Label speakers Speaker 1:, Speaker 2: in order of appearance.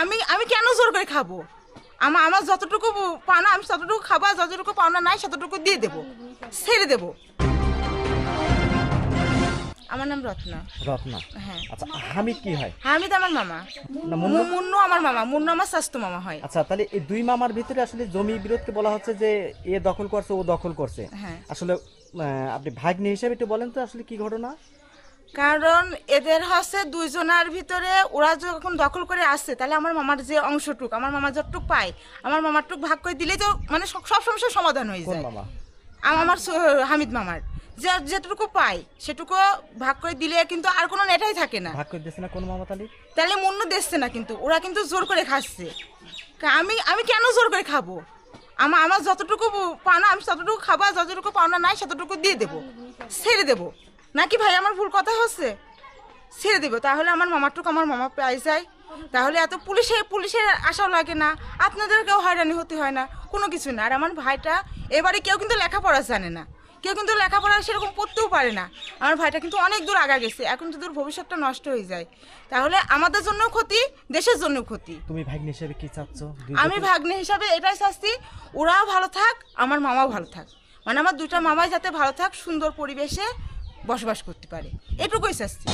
Speaker 1: আমি আমি কেন জোর করে খাব? আমার আমার যতটুকু পাওনা আমি ততটুকু খাব আর যতটুকু পাওনা নাই ততটুকু দিয়ে দেবো। ছেড়ে দেবো। আমার নাম রত্না।
Speaker 2: রত্না?
Speaker 1: হ্যাঁ।
Speaker 2: আচ্ছা হামিদ কি হয়?
Speaker 1: হামিদ আমার মামা।
Speaker 2: মুন্নু?
Speaker 1: মুন্নু আমার মামা। মুন্নু আমার স্বাস্থ্য মামা হয়।
Speaker 2: আচ্ছা তাহলে এই দুই মামার ভিতরে আসলে জমি বিরোধকে বলা হচ্ছে যে এ দখল করছে ও দখল করছে।
Speaker 1: হ্যাঁ।
Speaker 2: আসলে আপনি ভাগ্নে হিসেবে একটু বলেন তো আসলে কি ঘটনা?
Speaker 1: কারণ এদের হচ্ছে দুইজনের ভিতরে ওরা যখন দখল করে আসছে তাহলে আমার মামার যে অংশটুক আমার মামা যতটুক পায় আমার মামারটুক ভাগ করে দিলেই তো মানে সব সমস্যার সমাধান হয়ে যায়। আমার হামিদ মামার। যে যেটুকু পাই সেটুকু ভাগ করে দিলে কিন্তু আর কোনো নেটাই থাকে না।
Speaker 2: ভাগ করে দিয়েছে না কোন মামা তালি
Speaker 1: তাহলে মন্য দেখছে না কিন্তু ওরা কিন্তু জোর করে খাচ্ছে। আমি আমি কেন জোর করে খাব? আমার আমার যতটুকু পাওনা আমি ততটুকু খাব যতটুকু পাওনা নাই ততটুকু দিয়ে দেবো। ছেড়ে দেবো। নাকি ভাই আমার ভুল কথা হচ্ছে? ছেড়ে দেবো তাহলে আমার মামারটুকু আমার মামা পাই যায়। তাহলে এত পুলিশে পুলিশের আশাও লাগে না। আপনাদেরকেও হয়রানি হতে হয় না কোনো কিছু না। আর আমার ভাইটা এবারে কেউ কিন্তু লেখাপড়া জানে না। কেউ কিন্তু লেখাপড়া সেরকম পড়তেও পারে না। আমার ভাইটা কিন্তু অনেক দূর আগা গেছে এখন যদি ওর ভবিষ্যৎটা নষ্ট হয়ে যায়। তাহলে আমাদের জন্য ক্ষতি দেশের জন্য ক্ষতি।
Speaker 2: তুমি ভাগ্নে হিসেবে কি চাচ্ছ?
Speaker 1: আমি ভাগ্নে হিসাবে এটাই শাস্তি ওরাও ভালো থাক আমার মামাও ভালো থাক। মানে আমার দুটা মামাই যাতে ভালো থাক সুন্দর পরিবেশে বসবাস করতে পারে। এটুকুই শাস্তি